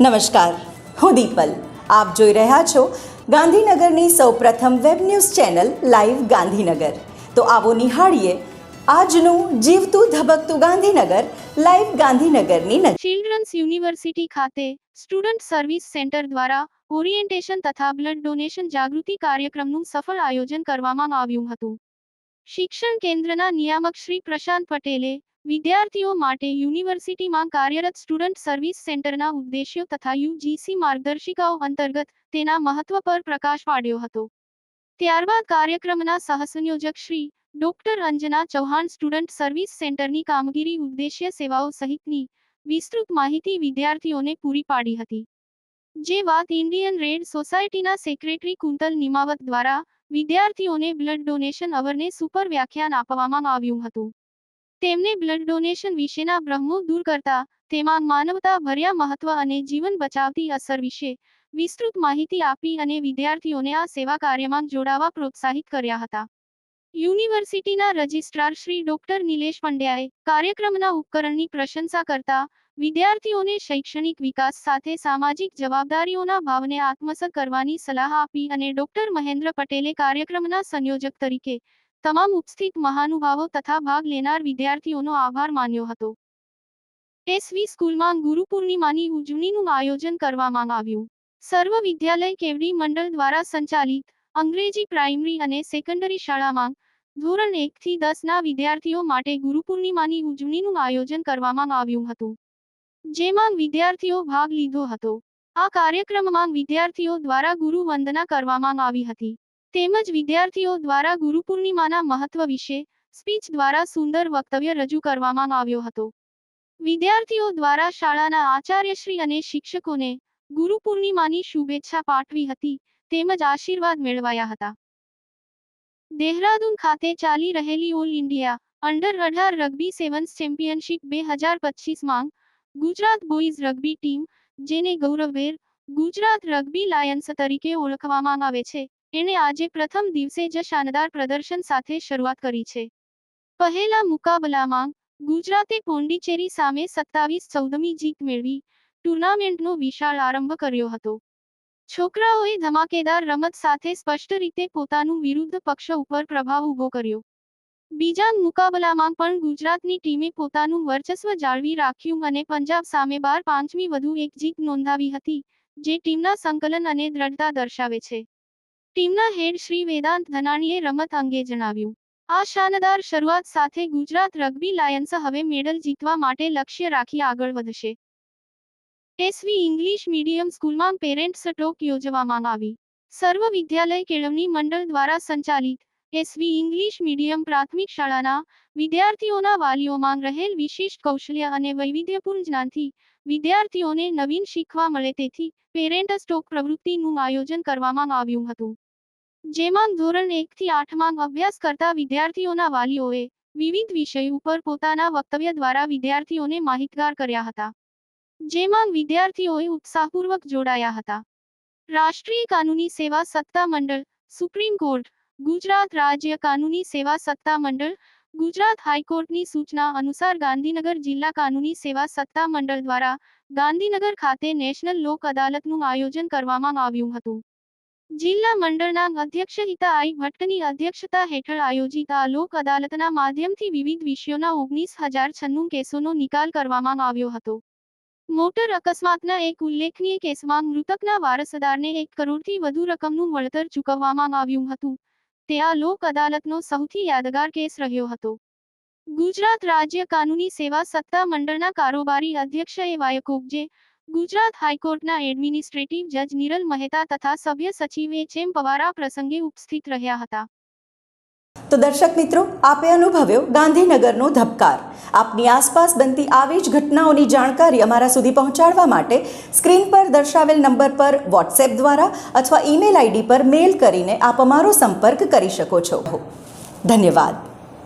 નમસ્કાર. હું દીપલ. આપ જોઈ રહ્યા છો ગાંધીનગરની સૌપ્રથમ web news channel live Gandhinagar. તો આવો નિહાળીએ આજનું જીવતું ધબકતું ગાંધીનગર લાઈવ ગાંધીનગરની ચિલ્ડ્રન્સ યુનિવર્સિટી ખાતે સ્ટુડન્ટ સર્વિસ સેન્ટર દ્વારા ઓરિએન્ટેશન તથા બ્લડ ડોનેશન જાગૃતિ કાર્યક્રમનું સફળ આયોજન કરવામાં આવ્યું હતું. શિક્ષણ કેન્દ્રના નિયામક શ્રી પ્રશાંત પટેલે વિદ્યાર્થીઓ માટે યુનિવર્સિટીમાં કાર્યરત સ્ટુડન્ટ સર્વિસ સેન્ટરના ઉદ્દેશ્યો તથા યુજીસી માર્ગદર્શિકાઓ અંતર્ગત તેના મહત્વ પર પ્રકાશ પાડ્યો હતો. ત્યારબાદ કાર્યક્રમના સહસંયોજક Shri doctor Anjana Chauhan student service સેન્ટરની કામગીરી ઉદ્દેશ્ય સેવાઓ સહિતની વિસ્તૃત માહિતી વિદ્યાર્થીઓને પૂરી પાડી હતી. જે વાત ઇન્ડિયન રેડ સોસાયટીના સેક્રેટરી કુંતલ નિમાવત દ્વારા વિદ્યાર્થીઓને બ્લડ ડોનેશન અવરને સુપર વ્યાખ્યાન આપવામાં આવ્યું હતું. તેમને બ્લડ ડોનેશન વિશેના ભ્રમો દૂર કરતા, તેમાં માનવતા ભર્યા મહત્વ અને જીવન બચાવતી અસર વિશે વિસ્તૃત માહિતી આપી અને વિદ્યાર્થીઓને આ સેવા કાર્યમાં જોડાવા પ્રોત્સાહિત કર્યા હતા. યુનિવર્સિટીના રજિસ્ટ્રાર શ્રી ડોક્ટર નિલેશ પંડ્યાએ કાર્યક્રમના ઉપકરણની પ્રશંસા કરતા, વિદ્યાર્થીઓને શૈક્ષણિક વિકાસ સાથે સામાજિક જવાબદારીઓના ભાવને આત્મસર કરવાની સલાહ આપી અને ડોક્ટર મહેન્દ્ર પટેલે કાર્યક્રમના સંયોજક તરીકે તમામ ઉપસ્થિત મહાનુભાવો તથા ભાગ લેનાર વિદ્યાર્થીઓનો આભાર માન્યો હતો. એસવી સ્કૂલમાં ગુરુ પૂર્ણિમાની ઉજવણીનું આયોજન કરવામાં આવ્યું. સર્વ વિદ્યાલય કેવડી મંડળ દ્વારા સંચાલિત અંગ્રેજી પ્રાઇમરી અને સેકન્ડરી શાળામાં ધોરણ એક થી દસ ના વિદ્યાર્થીઓ માટે ગુરુ પૂર્ણિમાની ઉજવણીનું આયોજન કરવામાં આવ્યું હતું. જેમાં વિદ્યાર્થીઓ ભાગ લીધો હતો. આ કાર્યક્રમમાં વિદ્યાર્થીઓ દ્વારા ગુરુ વંદના કરવામાં આવી હતી. તેમજ વિદ્યાર્થીઓ દ્વારા ગુરુ પૂર્ણિમાના મહત્વ વિશે સ્પીચ દ્વારા સુંદર વક્તવ્ય રજૂ કરવામાં આવ્યો હતો. વિદ્યાર્થીઓ દ્વારા શાળાના આચાર્યશ્રી અને શિક્ષકોને ગુરુ પૂર્ણિમાની શુભેચ્છા પાઠવી હતી, તેમજ આશીર્વાદ મેળવાયા હતા. દેહરાદૂન ખાતે ચાલી રહેલી ઓલ ઇન્ડિયા અંડર અઢાર રગ્બી સેવન્સ ચેમ્પિયનશિપ બે હજાર પચીસમાં ગુજરાત બોયઝ રગ્બી ટીમ, જેને ગૌરવભેર ગુજરાત રગ્બી લાયન્સ તરીકે ઓળખવામાં આવે છે એણે આજે પ્રથમ દિવસે જ શાનદાર પ્રદર્શન સાથે શરૂઆત કરી છે. પહેલા મુકાબલામાં ગુજરાતે પોંડિચેરી સામે સત્તાવીસ ચૌદમી જીત મેળવી, ટુર્નામેન્ટનો વિશાળ આરંભ કર્યો હતો. છોકરાઓએ ધમાકેદાર રમત સાથે સ્પષ્ટ રીતે પોતાનું વિરુદ્ધ પક્ષ ઉપર પ્રભાવ ઊભો કર્યો. બીજા મુકાબલામાં પણ ગુજરાતની ટીમે પોતાનું વર્ચસ્વ જાળવી રાખ્યું અને પંજાબ સામે બાર પાંચમી વધુ એક જીત નોંધાવી હતી, જે ટીમના સંકલન અને દ્રઢતા દર્શાવે છે. ટીમના હેડ શ્રી વેદાંત ધનાણીએ રમત અંગે જણાવ્યું, આ શાનદાર શરૂઆત સાથે ગુજરાત રગ્બી લાયન્સ હવે મેડલ જીતવા માટે લક્ષ્ય રાખી આગળ વધશે. એસવી ઇંગ્લિશ મીડિયમ સ્કૂલમાં પેરેન્ટ્સ ટોક યોજવામાં આવી. સર્વ વિદ્યાલય કેળવણી મંડળ દ્વારા સંચાલિત એસવી ઇંગ્લિશ મીડિયમ પ્રાથમિક શાળાના વિદ્યાર્થીઓના વાલીઓમાં રહેલ વિશિષ્ટ કૌશલ્ય અને વૈવિધ્યપૂર્ણ જ્ઞાનથી વિદ્યાર્થીઓને નવીન શીખવા મળે તેથી પેરેન્ટ સ્ટોક પ્રવૃત્તિનું આયોજન કરવામાં આવ્યું હતું. જેમાં ધોરણ એક થી આઠમાં અભ્યાસ કરતા વિદ્યાર્થીઓના વાલીઓએ વિવિધ વિષય ઉપર પોતાના વક્તવ્ય દ્વારા વિદ્યાર્થીઓને માહિતગાર કર્યા હતા. જેમાં વિદ્યાર્થીઓએ ઉત્સાહપૂર્વક જોડાયા હતા. રાષ્ટ્રીય કાનૂની સેવા સત્તા મંડળ, સુપ્રીમ કોર્ટ, ગુજરાત રાજ્ય કાનૂની સેવા સત્તા મંડળ, ગુજરાત હાઈકોર્ટની સૂચના અનુસાર ગાંધીનગર જિલ્લા કાનૂની સેવા સત્તા મંડળ દ્વારા ગાંધીનગર ખાતે નેશનલ લોક અદાલતનું આયોજન કરવામાં આવ્યું હતું. જિલ્લા મંડળના અધ્યક્ષ હિતા આઈ ભટ્ટની અધ્યક્ષતા હેઠળ આયોજિત આ લોક અદાલતના માધ્યમથી વિવિધ વિષયોના ઓગણીસ હજાર છન્નું કેસોનો નિકાલ કરવામાં આવ્યો હતો. મોટર અકસ્માતના એક ઉલ્લેખનીય કેસમાં મૃતકના વારસદારને એક કરોડથી વધુ રકમનું વળતર ચૂકવવામાં આવ્યું હતું. તે આ લોક અદાલતનો સૌથી યાદગાર કેસ રહ્યો હતો. ગુજરાત રાજ્ય કાનૂની સેવા સત્તા મંડળના કારોબારી અધ્યક્ષ એ વાયકોબજે ગુજરાત હાઈકોર્ટના એડમિનિસ્ટ્રેટિવ જજ નિરલ મહેતા તથા સભ્ય સચિવ એચ એમ પવારા પ્રસંગે ઉપસ્થિત રહ્યા હતા. તો દર્શક મિત્રો, આપે અનુભવ્યો ગાંધીનગરનો ધબકાર. આપની આસપાસ બનતી આવી જ ઘટનાઓની જાણકારી અમારા સુધી પહોંચાડવા માટે સ્ક્રીન પર દર્શાવેલ નંબર પર વોટ્સએપ દ્વારા અથવા ઈમેલ આઈડી પર મેલ કરીને આપ અમારો સંપર્ક કરી શકો છો. ધન્યવાદ.